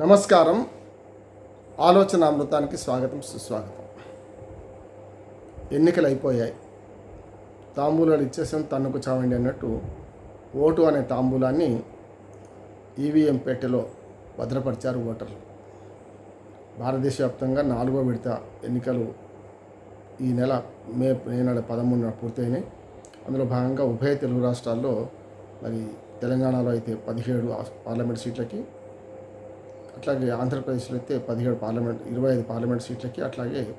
నమస్కారం. ఆలోచన అమృతానికి స్వాగతం సుస్వాగతం. ఎన్నికలు అయిపోయాయి తాంబూలాలు ఇచ్చేసాం తన్నుకు చావండి అన్నట్టు ఓటు అనే తాంబూలాన్ని ఈవీఎం పెట్టెలో భద్రపరిచారు ఓటర్లు. భారతదేశ వ్యాప్తంగా నాలుగో విడత ఎన్నికలు ఈ నెల మే మే నెల పదమూడున పూర్తయినాయి. అందులో భాగంగా ఉభయ తెలుగు రాష్ట్రాల్లో మరి తెలంగాణలో అయితే పదిహేడు పార్లమెంట్ సీట్లకి అట్లాగే ఆంధ్రప్రదేశ్లో అయితే పదిహేడు పార్లమెంట్ ఇరవై ఐదు పార్లమెంట్ సీట్లకి అట్లాగే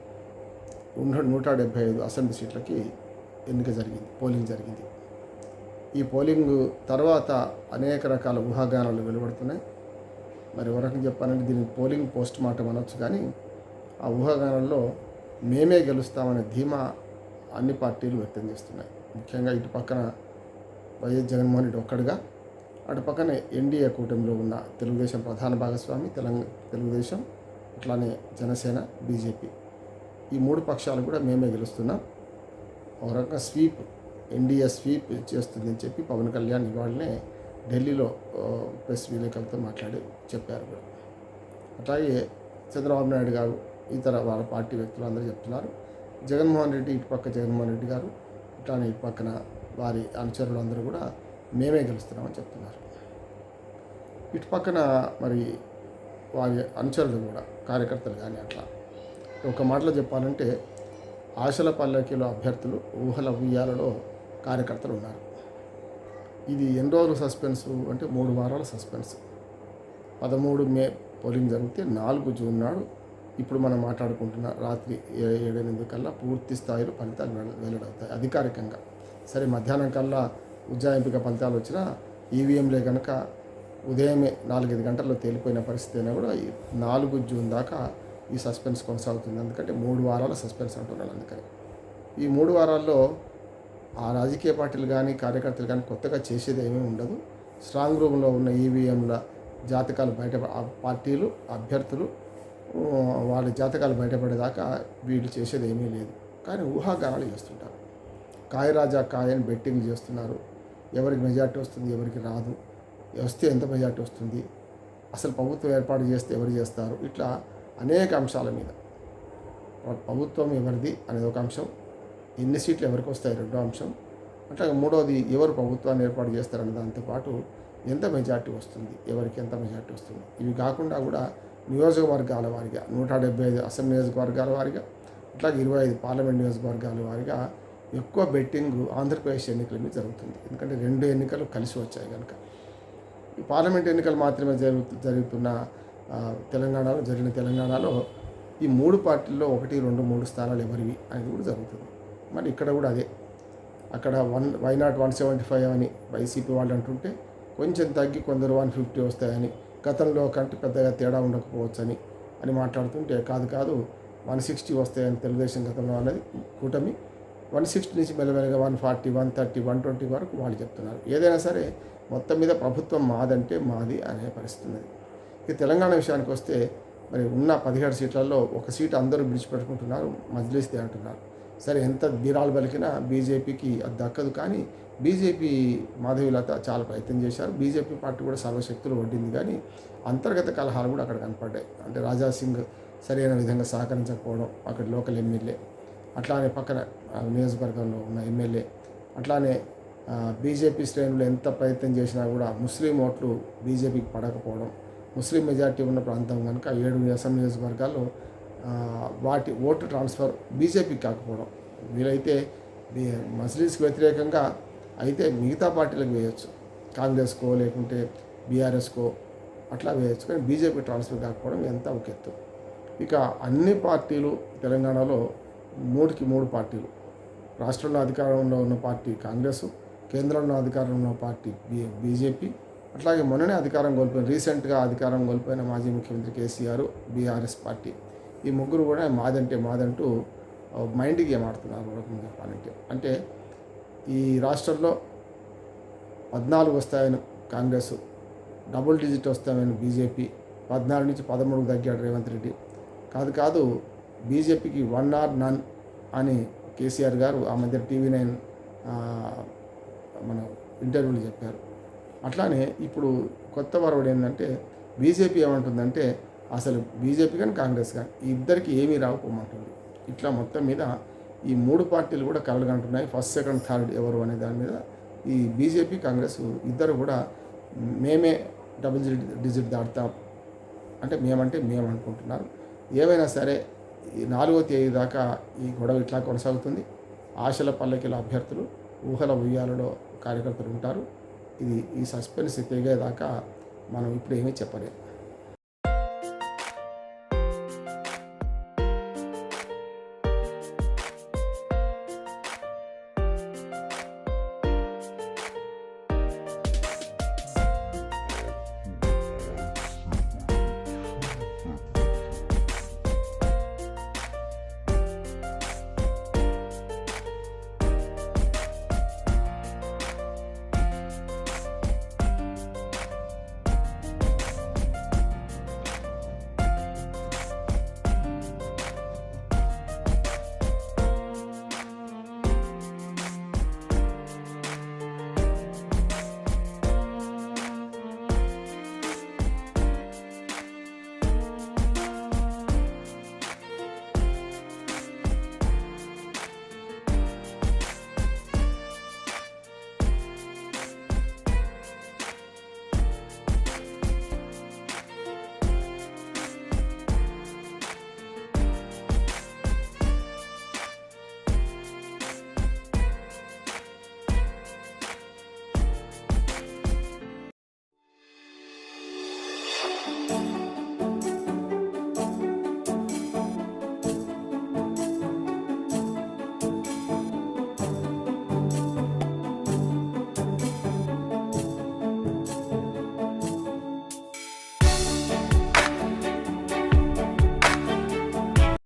ఉన్న- నూట డెబ్బై ఐదు అసెంబ్లీ సీట్లకి ఎన్నిక జరిగింది పోలింగ్ జరిగింది. ఈ పోలింగ్ తర్వాత అనేక రకాల ఊహాగానాలు వెలువడుతున్నాయి. మరి ఒక చెప్పాలంటే దీనికి పోలింగ్ పోస్ట్ మార్టం అనొచ్చు కానీ ఆ ఊహాగానాల్లో మేమే గెలుస్తామనే ధీమా అన్ని పార్టీలు వ్యక్తం చేస్తున్నాయి. ముఖ్యంగా ఇటు పక్కన వైఎస్ జగన్మోహన్ రెడ్డి ఒక్కడుగా అటు పక్కనే ఎన్డీఏ కూటమిలో ఉన్న తెలుగుదేశం ప్రధాన భాగస్వామి తెలంగాణ తెలుగుదేశం అట్లానే జనసేన బీజేపీ. ఈ మూడు పక్షాలు కూడా మేమే గెలుస్తున్నాం. ఒక రకంగా స్వీప్ ఎన్డీఏ స్వీప్ చేస్తుందని చెప్పి పవన్ కళ్యాణ్ ఇవాళనే ఢిల్లీలో ప్రెస్ విలేకరులతో మాట్లాడి చెప్పారు కూడా. అట్లాగే చంద్రబాబు నాయుడు గారు ఇతర వాళ్ళ పార్టీ వ్యక్తులు అందరూ చెప్తున్నారు. జగన్మోహన్ రెడ్డి ఇటు పక్క జగన్మోహన్ రెడ్డి గారు ఇట్లానే ఇటు పక్కన వారి అనుచరులు అందరూ కూడా మేమే గెలుస్తున్నామని చెప్తున్నారు. ఇటు పక్కన మరి వారి అనుచరులు కూడా కార్యకర్తలు కానీ అట్లా. ఒక మాటలో చెప్పాలంటే ఆశల పల్లకిలో అభ్యర్థులు ఊహల ఉయ్యాలలో కార్యకర్తలు ఉన్నారు. ఇది ఎన్ని రోజులు సస్పెన్స్ అంటే మూడు వారాల సస్పెన్స్. పదమూడు మే పోలింగ్ జరిగితే నాలుగు జూన్ నాడు ఇప్పుడు మనం మాట్లాడుకుంటున్న రాత్రి ఏ- ఏడెనిమిది కల్లా పూర్తి స్థాయిలో ఫలితాలు వెల్లడవుతాయి అధికారికంగా. సరే మధ్యాహ్నం కల్లా ఉజ్జాయింపుగా ఫలితాలు వచ్చినా ఈవీఎంలే కనుక ఉదయమే నాలుగైదు గంటల్లో తేలిపోయిన పరిస్థితి అయినా కూడా ఈ నాలుగు జూన్ దాకా ఈ సస్పెన్స్ కొనసాగుతుంది. ఎందుకంటే మూడు వారాల సస్పెన్స్ అంటున్నాడు అందుకని. ఈ మూడు వారాల్లో ఆ రాజకీయ పార్టీలు కానీ కార్యకర్తలు కానీ కొత్తగా చేసేది ఏమీ ఉండదు. స్ట్రాంగ్ రూమ్లో ఉన్న ఈవీఎంల జాతకాలు బయట పార్టీలు అభ్యర్థులు వాళ్ళ జాతకాలు బయటపడేదాకా వీళ్ళు చేసేది ఏమీ లేదు. కానీ ఊహాగానాలు చేస్తుంటారు. కాయరాజా కాయని బెట్టింగ్ చేస్తున్నారు. ఎవరికి మెజార్టీ వస్తుంది ఎవరికి రాదు వస్తే ఎంత మెజార్టీ వస్తుంది అసలు ప్రభుత్వం ఏర్పాటు చేస్తే ఎవరు చేస్తారు ఇట్లా అనేక అంశాల మీద. ప్రభుత్వం ఎవరిది అనేది ఒక అంశం. ఎన్ని సీట్లు ఎవరికి వస్తాయి రెండో అంశం. అట్లాగే మూడవది ఎవరు ప్రభుత్వాన్ని ఏర్పాటు చేస్తారనే దాంతోపాటు ఎంత మెజార్టీ వస్తుంది ఎవరికి ఎంత మెజార్టీ వస్తుంది. ఇవి కాకుండా కూడా నియోజకవర్గాల వారిగా నూట డెబ్బై ఐదు అసెంబ్లీ నియోజకవర్గాల వారిగా అట్లాగే ఇరవై ఐదు పార్లమెంట్ నియోజకవర్గాల వారిగా ఎక్కువ బెట్టింగ్ ఆంధ్రప్రదేశ్ ఎన్నికల మీద జరుగుతుంది. ఎందుకంటే రెండు ఎన్నికలు కలిసి వచ్చాయి కనుక. ఈ పార్లమెంట్ ఎన్నికలు మాత్రమే జరుగు జరుగుతున్న తెలంగాణలో జరిగిన తెలంగాణలో ఈ మూడు పార్టీల్లో ఒకటి రెండు మూడు స్థానాలు ఎవరివి అనేది కూడా జరుగుతుంది. మరి ఇక్కడ కూడా అదే. అక్కడ one why not one seventy five అని వైసీపీ వాళ్ళు అంటుంటే కొంచెం తగ్గి కొందరు వన్ ఫిఫ్టీ వస్తాయని గతంలో కంటే పెద్దగా తేడా ఉండకపోవచ్చని అని మాట్లాడుతుంటే కాదు కాదు వన్ సిక్స్టీ వస్తాయని తెలుగుదేశం గతంలో అనేది కూటమి వన్ సిక్స్టీ నుంచి మెల్లమెల్లగా one forty one thirty one twenty వరకు వాళ్ళు చెప్తున్నారు. ఏదైనా సరే మొత్తం మీద ప్రభుత్వం మాదంటే మాది అనే పరిస్థితి ఉన్నది ఇక తెలంగాణ విషయానికి వస్తే మరి ఉన్న పదిహేడు సీట్లలో ఒక సీట్ అందరూ విడిచిపెట్టుకుంటున్నారు మజ్లిస్దే అంటున్నారు. సరే ఎంత బీరాలు పలికినా బీజేపీకి అది దక్కదు. కానీ బీజేపీ మాధవీలత చాలా ప్రయత్నం చేశారు. బీజేపీ పార్టీ కూడా సర్వశక్తులు వడ్డింది. కానీ అంతర్గత కలహాలు కూడా అక్కడ కనపడ్డాయి. అంటే రాజా సింగ్ సరైన విధంగా సహకరించకపోవడం అక్కడ లోకల్ ఎమ్మెల్యే అట్లానే పక్కన నియోజకవర్గంలో ఉన్న ఎమ్మెల్యే అట్లానే బీజేపీ శ్రేణులు ఎంత ప్రయత్నం చేసినా కూడా ముస్లిం ఓట్లు బీజేపీకి పడకపోవడం ముస్లిం మెజార్టీ ఉన్న ప్రాంతం కనుక ఏడు అసెంబ్లీ నియోజకవర్గాల్లో వాటి ఓటు ట్రాన్స్ఫర్ బీజేపీకి కాకపోవడం. వీలైతే మజ్లీస్కి వ్యతిరేకంగా అయితే మిగతా పార్టీలకు వేయచ్చు. కాంగ్రెస్కో లేకుంటే బీఆర్ఎస్కో అట్లా వేయచ్చు. కానీ బీజేపీ ట్రాన్స్ఫర్ కాకపోవడం ఎంత ఒక ఎత్తు. ఇక అన్ని పార్టీలు తెలంగాణలో మూడుకి మూడు పార్టీలు. రాష్ట్రంలో అధికారంలో ఉన్న పార్టీ కాంగ్రెస్ కేంద్రంలో అధికారంలో ఉన్న పార్టీ బీ బీజేపీ. అట్లాగే మొన్ననే అధికారం కోల్పోయిన రీసెంట్గా అధికారం కోల్పోయిన మాజీ ముఖ్యమంత్రి కేసీఆర్ బీఆర్ఎస్ పార్టీ. ఈ ముగ్గురు కూడా మాదంటే మాదంటూ మైండ్ గేమ్ ఆడుతున్నారు రకంగా చెప్పాలంటే అంటే ఈ రాష్ట్రంలో పద్నాలుగు వస్తాయని కాంగ్రెస్ డబుల్ డిజిట్ వస్తాయని బీజేపీ పద్నాలుగు నుంచి పదమూడుకు తగ్గాడు రేవంత్ రెడ్డి. కాదు కాదు బీజేపీకి వన్ ఆర్ నన్ అని కేసీఆర్ గారు ఆ మధ్య టీవీ నైన్ మన ఇంటర్వ్యూలు చెప్పారు. అట్లానే ఇప్పుడు కొత్త వరవడు ఏంటంటే బీజేపీ ఏమంటుందంటే అసలు బీజేపీ కానీ కాంగ్రెస్ కానీ ఇద్దరికి ఏమీ రాకపోమంటుంది ఇట్లా మొత్తం మీద ఈ మూడు పార్టీలు కూడా కలగంటున్నాయి ఫస్ట్ సెకండ్ థర్డ్ ఎవరు అనే దాని మీద ఈ బీజేపీ కాంగ్రెస్ ఇద్దరు కూడా మేమే డబుల్ డిజిట్ డిజిట్ దాటుతాం. అంటే మేమంటే మేము అనుకుంటున్నారు. ఏమైనా సరే ఈ నాలుగో తేదీ దాకా ఈ గొడవ ఇట్లా కొనసాగుతుంది. ఆశల పల్లకిల అభ్యర్థులు ఊహల ఉయ్యాలలో కార్యకర్తలు ఉంటారు. ఇది ఈ సస్పెన్స్ తెగేదాకా మనం ఇప్పుడు ఏమీ చెప్పలేము